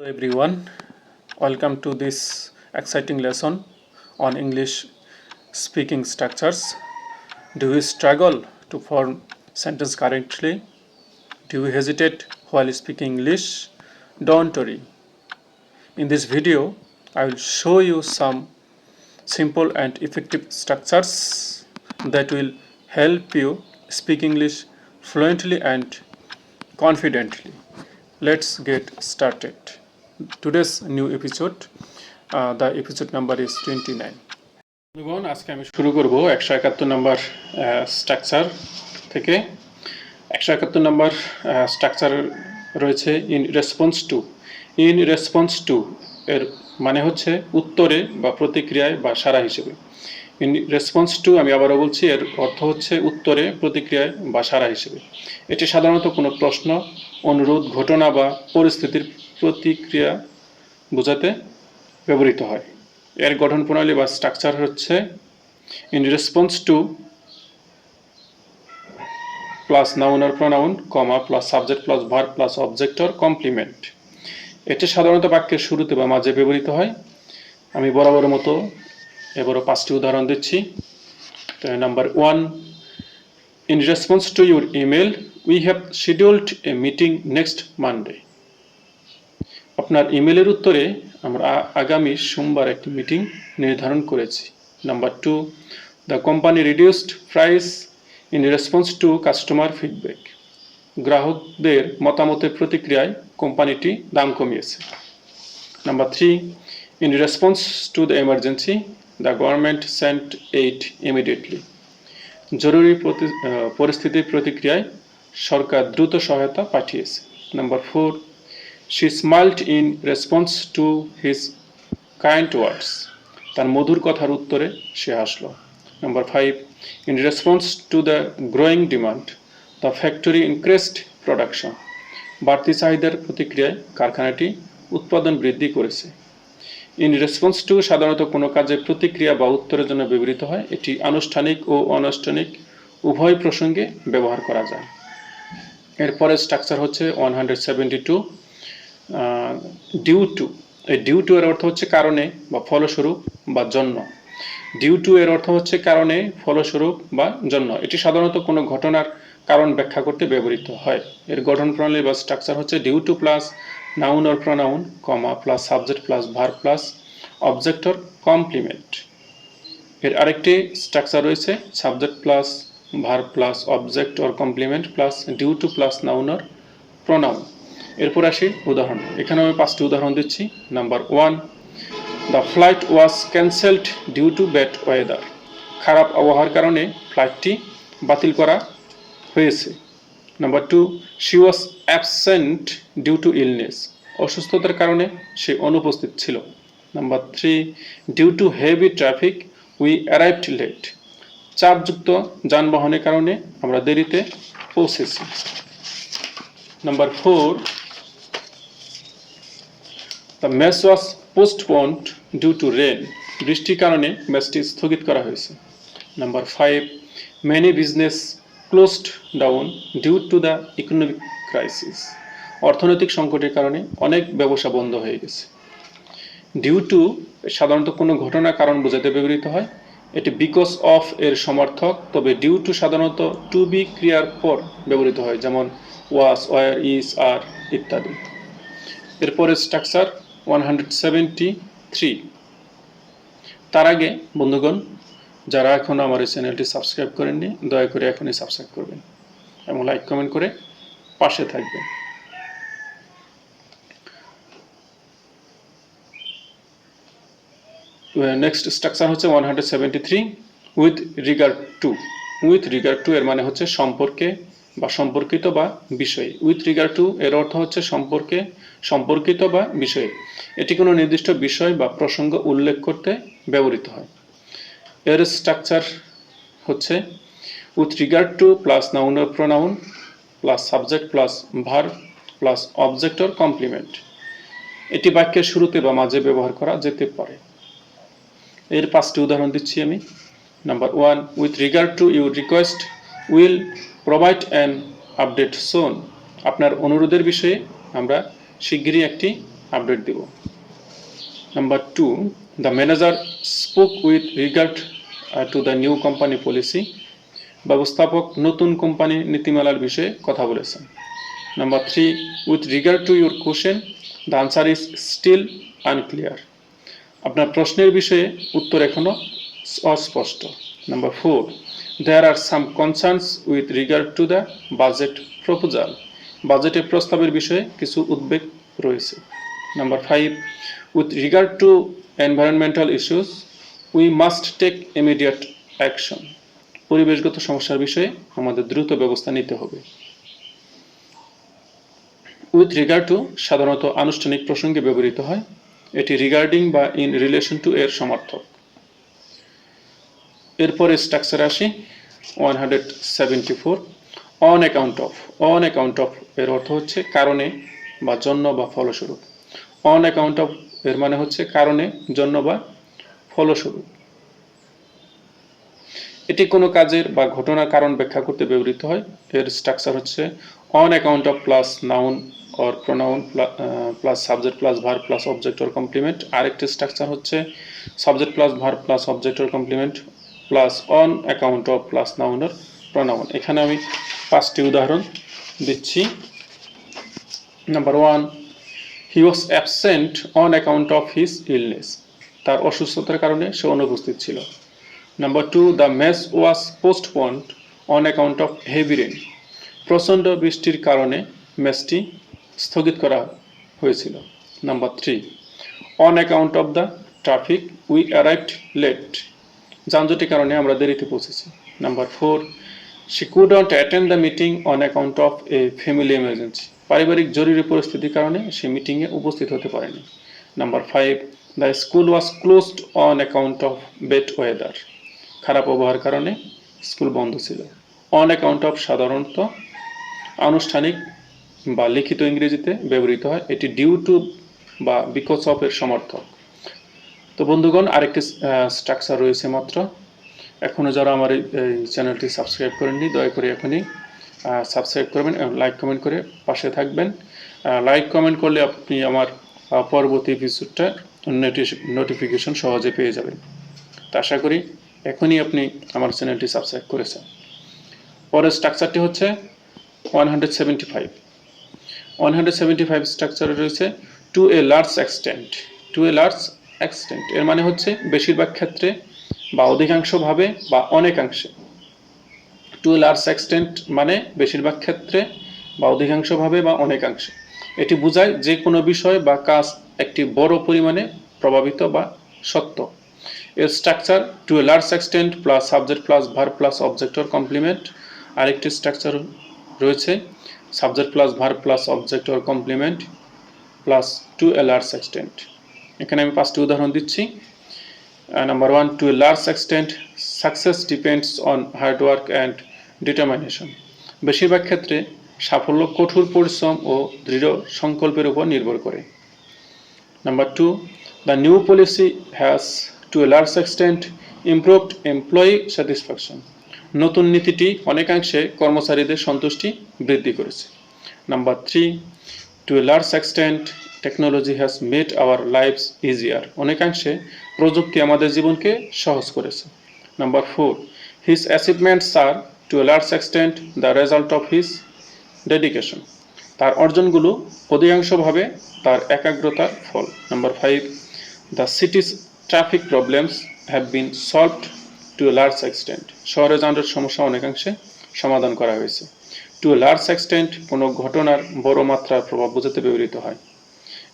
Hello everyone, welcome to this exciting lesson on English speaking structures. Do you struggle to form sentence correctly? Do you hesitate while speaking English? Don't worry. In this video, I will show you some simple and effective structures that will help you speak English fluently and confidently. Let's get started. Today's new episode the episode number is 29. বন্ধুগণ, আজকে আমি শুরু করব একশো একাত্তর নম্বর structure থেকে। একশো একাত্তর নম্বর স্ট্রাকচার রয়েছে in response to in response to এর মানে হচ্ছে উত্তরে বা প্রতিক্রিয়ায় বা সারা হিসেবে। ইন রেসপন্স টু আমি আবারও বলছি, এর অর্থ হচ্ছে উত্তরে, প্রতিক্রিয়ায় বা সারা হিসেবে। এটি সাধারণত কোনো প্রশ্ন, অনুরোধ, ঘটনা বা পরিস্থিতির প্রতিক্রিয়া বোঝাতে ব্যবহৃত হয়। এর গঠন প্রণালী বা স্ট্রাকচার হচ্ছে in response to plus noun R pronoun comma plus subject plus verb plus object or complement এটি সাধারণত বাক্যের শুরুতে বা মাঝে ব্যবহৃত হয়। আমি বরাবর মতো এবারও পাঁচটি উদাহরণ দিচ্ছি। Number one in response to your email we have scheduled a meeting next Monday আপনার ইমেলের উত্তরে আমরা আগামী সোমবার একটি মিটিং নির্ধারণ করেছি। Number two the company reduced price in response to customer feedback গ্রাহকদের মতামতের প্রতিক্রিয়ায় কোম্পানিটি দাম কমিয়েছে। Number three in response to the emergency the government sent aid immediately জরুরি পরিস্থিতির প্রতিক্রিয়ায় সরকার দ্রুত সহায়তা পাঠিয়েছে। Number four she smiled in response to his kind words তার মধুর কথার উত্তরে সে হাসলো। Number five in response to the growing demand the factory increased production বাড়তি চাহিদার প্রতিক্রিয়ায় কারখানাটি উৎপাদন বৃদ্ধি করেছে। ইন রেসপন্স টু সাধারণত কোনো কাজে প্রতিক্রিয়া বা উত্তরের জন্য ব্যবহৃত হয়, এটি আনুষ্ঠানিক ও অনানুষ্ঠানিক উভয় প্রসঙ্গে ব্যবহার করা যায়। এরপরে স্ট্রাকচার হচ্ছে one hundred seventy two due to এই ডিউ টু এর অর্থ হচ্ছে কারণে বা ফলস্বরূপ বা জন্য। ডিউ টু এর অর্থ হচ্ছে কারণে, ফলস্বরূপ বা জন্য। এটি সাধারণত কোনো ঘটনার কারণ ব্যাখ্যা করতে ব্যবহৃত হয়। এর গঠন প্রণালী বা স্ট্রাকচার হচ্ছে due to plus noun or pronoun comma plus subject plus verb plus object or complement এর আরেকটি স্ট্রাকচার রয়েছে subject plus verb plus object or complement plus due to plus noun or pronoun এরপর আসি উদাহরণ। এখানে আমি পাঁচটি উদাহরণ দিচ্ছি। Number one, the flight was cancelled due to bad weather. খারাপ আবহাওয়ার কারণে ফ্লাইটটি বাতিল করা হয়েছে। Number two, she was absent due to illness. অসুস্থতার কারণে সে অনুপস্থিত ছিল। Number three, due to heavy traffic, we arrived late. চাপযুক্ত যানবাহনের কারণে আমরা দেরিতে পৌঁছেছি। Number four the match was postponed due to rain. বৃষ্টির কারণে ম্যাচটি স্থগিত করা হয়েছে। Number five many business closed down due to the economic crisis অর্থনৈতিক সংকটের কারণে অনেক ব্যবসা বন্ধ হয়ে গেছে। ডিউ টু সাধারণত কোনো ঘটনা কারণ বোঝাতে ব্যবহৃত হয়। এটি বিকজ অফ এর সমর্থক, তবে ডিউ টু সাধারণত টু বি ক্রিয়ার পর ব্যবহৃত হয়, যেমন ওয়াস ওয়ার ইজ আর ইত্যাদি। এরপরে structure one hundred seventy three তার আগে, বন্ধুগণ, যারা এখন আমার এই চ্যানেলটি সাবস্ক্রাইব করেননি, দয়া করে এখনই সাবস্ক্রাইব করবেন এবং লাইক, কমেন্ট করে পাশে থাকবেন। নেক্সট স্ট্রাকচার হচ্ছে one hundred seventy three with regard to with regard to এর মানে হচ্ছে সম্পর্কে বা সম্পর্কিত বা বিষয়ে। উইথ রিগার্ড টু এর অর্থ হচ্ছে সম্পর্কে, সম্পর্কিত বা বিষয়ে। এটি কোনো নির্দিষ্ট বিষয় বা প্রসঙ্গ উল্লেখ করতে ব্যবহৃত হয়। এর স্ট্রাকচার হচ্ছে with regard to plus noun or pronoun plus subject plus verb plus object or complement এটি বাক্যের শুরুতে বা মাঝে ব্যবহার করা যেতে পারে। এর পাঁচটি উদাহরণ দিচ্ছি আমি। Number one with regard to your request will provide an update soon আপনার অনুরোধের বিষয়ে আমরা শিগগিরই একটি আপডেট দিব। Number two the manager spoke with regard to the new company policy ব্যবস্থাপক নতুন কোম্পানি নীতিমালার বিষয়ে কথা বলেছেন। Number three with regard to your question the answer is still unclear আপনার প্রশ্নের বিষয়ে উত্তর এখনও অস্পষ্ট। Number four there are some concerns with regard to the budget proposal বাজেটের প্রস্তাবের বিষয়ে কিছু উদ্বেগ রয়েছে। Number five with regard to environmental issues we must take immediate action পরিবেশগত সমস্যার বিষয়ে আমাদের দ্রুত ব্যবস্থা নিতে হবে। উইথ রিগার্ড টু সাধারণত আনুষ্ঠানিক প্রসঙ্গে ব্যবহৃত হয়, এটি রিগার্ডিং বা ইন রিলেশন টু এর সমর্থক। এরপরে স্ট্রাকচার আসি one hundred seventy four on account of on account of এর অর্থ হচ্ছে কারণে বা জন্য বা ফলস্বরূপ। অন অ্যাকাউন্ট অফ এর মানে হচ্ছে কারণে, জন্য বা ফলস্বরূপ। এটি কোনো কাজের বা ঘটনার কারণ ব্যাখ্যা করতে ব্যবহৃত হয়। এর স্ট্রাকচার হচ্ছে on account of plus noun or pronoun plus subject plus verb plus object or complement আরেকটি স্ট্রাকচার হচ্ছে subject plus verb plus object or complement plus on account of plus noun or pronoun এখানে আমি পাঁচটি উদাহরণ দিচ্ছি। Number one he was absent on account of his illness তার অসুস্থতার কারণে সে অনুপস্থিত ছিল। Number two the match was postponed on account of heavy rain প্রচণ্ড বৃষ্টির কারণে ম্যাচটি স্থগিত করা হয়েছিল। Number three on account of the traffic we arrived late যানজটের কারণে আমরা দেরিতে পৌঁছেছি। Number four she could not attend the meeting on account of a family emergency পারিবারিক জরুরি পরিস্থিতির কারণে সে মিটিংয়ে উপস্থিত হতে পারেনি। Number five the school was closed on account of bad weather খারাপ আবহাওয়ার কারণে স্কুল বন্ধ ছিল। অন অ্যাকাউন্ট অফ সাধারণত আনুষ্ঠানিক বা লিখিত ইংরেজিতে ব্যবহৃত হয়, এটি ডিউ টু বা বিকজ অফ এর সমর্থক। তো বন্ধুগণ, আরেকটি স্ট্রাকচার রয়েছে মাত্র। এখনও যারা আমার এই চ্যানেলটি সাবস্ক্রাইব করেননি, দয়া করে এখনই সাবস্ক্রাইব করবেন এবং লাইক কমেন্ট করে পাশে থাকবেন। লাইক কমেন্ট করলে আপনি আমার পরবর্তী এপিসোডটা নোটিফিকেশন সহজে পেয়ে যাবেন। তা আশা করি এখনই আপনি আমার চ্যানেলটি সাবস্ক্রাইব করেছেন। পরের স্ট্রাকচারটি হচ্ছে one hundred seventy five one hundred seventy five স্ট্রাকচারে রয়েছে to a large extent to a large extent এর মানে হচ্ছে বেশিরভাগ ক্ষেত্রে বা অধিকাংশভাবে বা অনেকাংশে। টু লার্জ এক্সটেন্ট মানে বেশিরভাগ ক্ষেত্রে বা অধিকাংশভাবে বা অনেকাংশে। এটি বোঝায় যে কোনো বিষয় বা কাজ একটি বড় পরিমাণে প্রভাবিত বা সত্য। এর structure to a large extent plus subject plus verb plus object or complement আরেকটি স্ট্রাকচার রয়েছে subject plus verb plus object or complement plus to a large extent এখানে আমি পাঁচটি উদাহরণ দিচ্ছি। Number one to a large extent success depends on hard work and determination বেশিরভাগ ক্ষেত্রে সাফল্য কঠোর পরিশ্রম ও দৃঢ় সংকল্পের উপর নির্ভর করে। Number two the new policy has to a large extent improved employee satisfaction নতুন নীতিটি অনেকাংশে কর্মচারীদের সন্তুষ্টি বৃদ্ধি করেছে। Number three to a large extent technology has made our lives easier অনেকাংশে প্রযুক্তি আমাদের জীবনকে সহজ করেছে। Number four his achievements are to a large extent the result of his dedication তার অর্জনগুলো অধিকাংশভাবে তার একাগ্রতার ফল। Number five the city's traffic problems have been solved to a large extent শহরে যানজট সমস্যা অনেকাংশে সমাধান করা হয়েছে। টু এ লার্জ এক্সটেন্ট কোনো ঘটনার বড় মাত্রার প্রভাব বোঝাতে ব্যবহৃত হয়।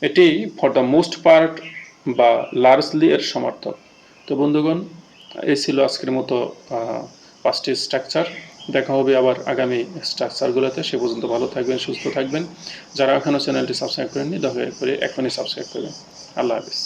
এটি ফর দ্য মোস্ট পার্ট বা লার্জলি এর সমর্থক। তো বন্ধুগণ, এই ছিল আজকের মতো পাঁচটি স্ট্রাকচার দেখা হবে আবার আগামী স্ট্রাকচারগুলোতে সে পর্যন্ত ভালো থাকবেন, সুস্থ থাকবেন। যারা এখনও চ্যানেলটি সাবস্ক্রাইব করেননি, দয়া করে এখনই সাবস্ক্রাইব করবেন। আল্লাহ হাফিজ।